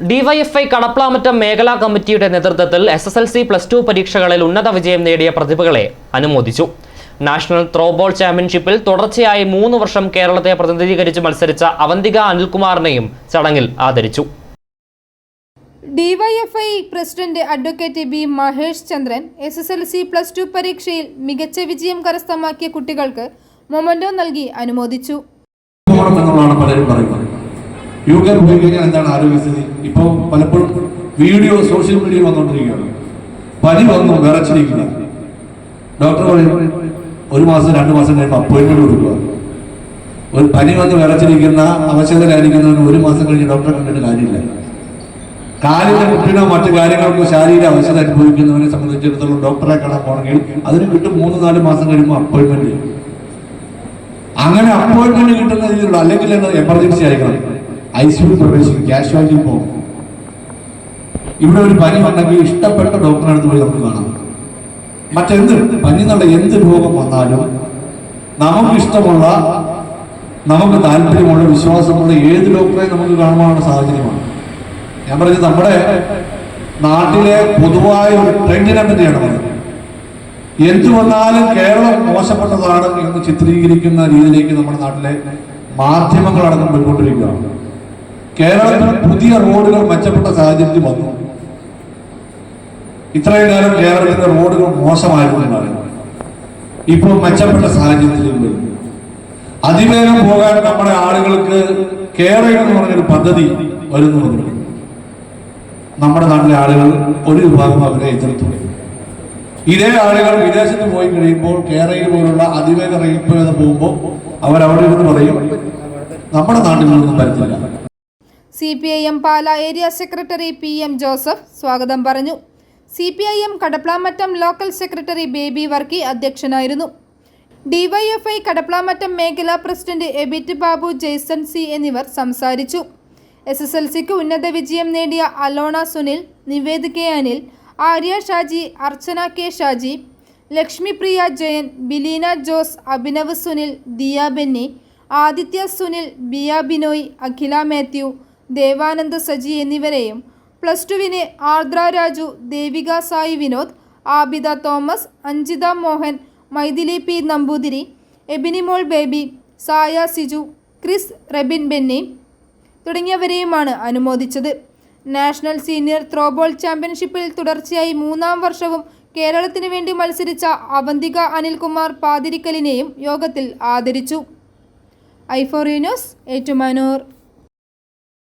DYFI Kadaplamattom മേഖലാ കമ്മിറ്റിയുടെ നേതൃത്വത്തിൽ S S L C plus two പരീക്ഷകളിൽ ഉന്നത വിജയം നേടിയ പ്രതിഭകളെ അനുമോദിച്ചു. നാഷണൽ ത്രോബോൾ ചാമ്പ്യൻഷിപ്പിൽ തുടർച്ചയായി മൂന്ന് വർഷം കേരളത്തെ പ്രതിനിധീകരിച്ച് മത്സരിച്ച അവന്തിക അനിൽകുമാറിനെയും ചടങ്ങിൽ ആദരിച്ചു. DYFI president advocate B Mahesh Chandran S S L C plus two പരീക്ഷയിൽ മികച്ച വിജയം കരസ്ഥമാക്കിയ കുട്ടികൾക്ക് മൊമന്റോ നൽകി അനുമോദിച്ചു. പലരും പറയുന്നത്. യു കെ എന്താണ് ആരോഗ്യസ്ഥിതി? ഇപ്പോൾ പലപ്പോഴും വീഡിയോ സോഷ്യൽ മീഡിയയിൽ വന്നുകൊണ്ടിരിക്കുകയാണ് പനി വന്നു വിറച്ചിരിക്കുക ഡോക്ടർ പറയും ഒരു മാസം രണ്ട് മാസം കഴിയുമ്പോൾ അപ്പോയിൻമെന്റ് കൊടുക്കുക. ഒരു പനി വന്ന് വിറച്ചിരിക്കുന്ന അവശതയിലായിരിക്കുന്നവന് ഒരു മാസം കഴിഞ്ഞ് ഡോക്ടറെ കണ്ടിട്ട് കാര്യമില്ല. കാലിന്റെ കുട്ടിനോ മറ്റു കാര്യങ്ങൾക്കോ ശാരീരിക അവശത അനുഭവിക്കുന്നവനെ സംബന്ധിച്ചിടത്തോളം ഡോക്ടറെ കാണാൻ പോകണമെങ്കിൽ അതിന് കിട്ടും മൂന്ന് നാല് മാസം കഴിയുമ്പോൾ അപ്പോയിൻമെന്റ് അങ്ങനെ അപ്പോയിന്റ്മെന്റ് കിട്ടുന്ന രീതിയിലുള്ള അല്ലെങ്കിൽ എമർജൻസി ആയിരിക്കണം. ഐ പ്രവേശിക്കും കാഷ്വാലിറ്റി പോകും. ഇവിടെ ഒരു പനി വന്നെങ്കിൽ ഇഷ്ടപ്പെട്ട ഡോക്ടറെ അടുത്ത് പോയി നമുക്ക് കാണാം. മറ്റെന്ത്? പനി എന്നുള്ള എന്ത് രോഗം വന്നാലും നമുക്ക് ഇഷ്ടമുള്ള നമുക്ക് താല്പര്യമുള്ള വിശ്വാസമുള്ള ഏത് ഡോക്ടറെ നമുക്ക് കാണുവാനുള്ള സാഹചര്യമാണ്. ഞാൻ പറഞ്ഞത് നമ്മുടെ നാട്ടിലെ പൊതുവായ ഒരു ട്രെൻഡിനെ പറ്റിയാണ് പറഞ്ഞത് എന്തു വന്നാലും കേരളം മോശപ്പെട്ടതാണ് എന്ന് ചിത്രീകരിക്കുന്ന രീതിയിലേക്ക് നമ്മുടെ നാട്ടിലെ മാധ്യമങ്ങളടക്കം പോയിക്കൊണ്ടിരിക്കുകയാണ്. കേരളത്തിൽ പുതിയ റോഡുകൾ മെച്ചപ്പെട്ട സാഹചര്യത്തിൽ വന്നു. ഇത്രയും കാലം കേരളത്തിന്റെ റോഡുകൾ മോശമായിരുന്നതാണ് ഇപ്പോൾ മെച്ചപ്പെട്ട സാഹചര്യത്തിലേക്ക് വരുന്നു അതിവേഗം പോകാൻ നമ്മുടെ ആളുകൾക്ക് കേരളം എന്ന് പറഞ്ഞൊരു പദ്ധതി വരുന്നു നമ്മുടെ നാട്ടിലെ ആളുകൾ ഒരു വിഭാഗം അവരെ എതിർത്തു. ഇതേ ആളുകൾ വിദേശത്ത് പോയി കഴിയുമ്പോൾ കേരളയിൽ പോലുള്ള അതിവേഗ റെയിൽവേ പോകുമ്പോൾ അവരവിടെ ഇരുന്ന് പറയും നമ്മുടെ നാട്ടിൽ നിന്നും പറ്റത്തില്ല C P I M Pala area secretary P M Joseph സ്വാഗതം പറഞ്ഞു. C P I M Kadaplamattom local secretary Baby Varkey അധ്യക്ഷനായിരുന്നു. ഡിവൈഎഫ്ഐ കടപ്ലാമറ്റം മേഖലാ president EBIT Babu Jaison C എന്നിവർ സംസാരിച്ചു. എസ് എസ് എൽ സിക്ക് ഉന്നത വിജയം നേടിയ അലോണ സുനിൽ നിവേദ് അനിൽ ആര്യ ഷാജി അർച്ചന കെ ഷാജി ലക്ഷ്മിപ്രിയ ജയൻ ബിലീന ജോസ് അഭിനവ് സുനിൽ ദിയ ബെന്നി ആദിത്യ സുനിൽ ബിയ ബിനോയ് അഖില മാത്യു ദേവാനന്ദ് സജി എന്നിവരെയും പ്ലസ് ടുവിന് Ardra Raju Devika Sai Vinod Abida Thomas Anjitha Mohan Maithili P Namboothiri Ebinimol baby Saya Siju Chris Rebin Benny തുടങ്ങിയവരെയുമാണ് അനുമോദിച്ചത്. നാഷണൽ സീനിയർ ത്രോബോൾ ചാമ്പ്യൻഷിപ്പിൽ തുടർച്ചയായി മൂന്നാം വർഷവും കേരളത്തിന് വേണ്ടി മത്സരിച്ച അവന്തിക അനിൽകുമാർ പാതിരിക്കലിനെയും യോഗത്തിൽ ആദരിച്ചു. ഐഫോറിയനോസ് ഏറ്റുമാനൂർ.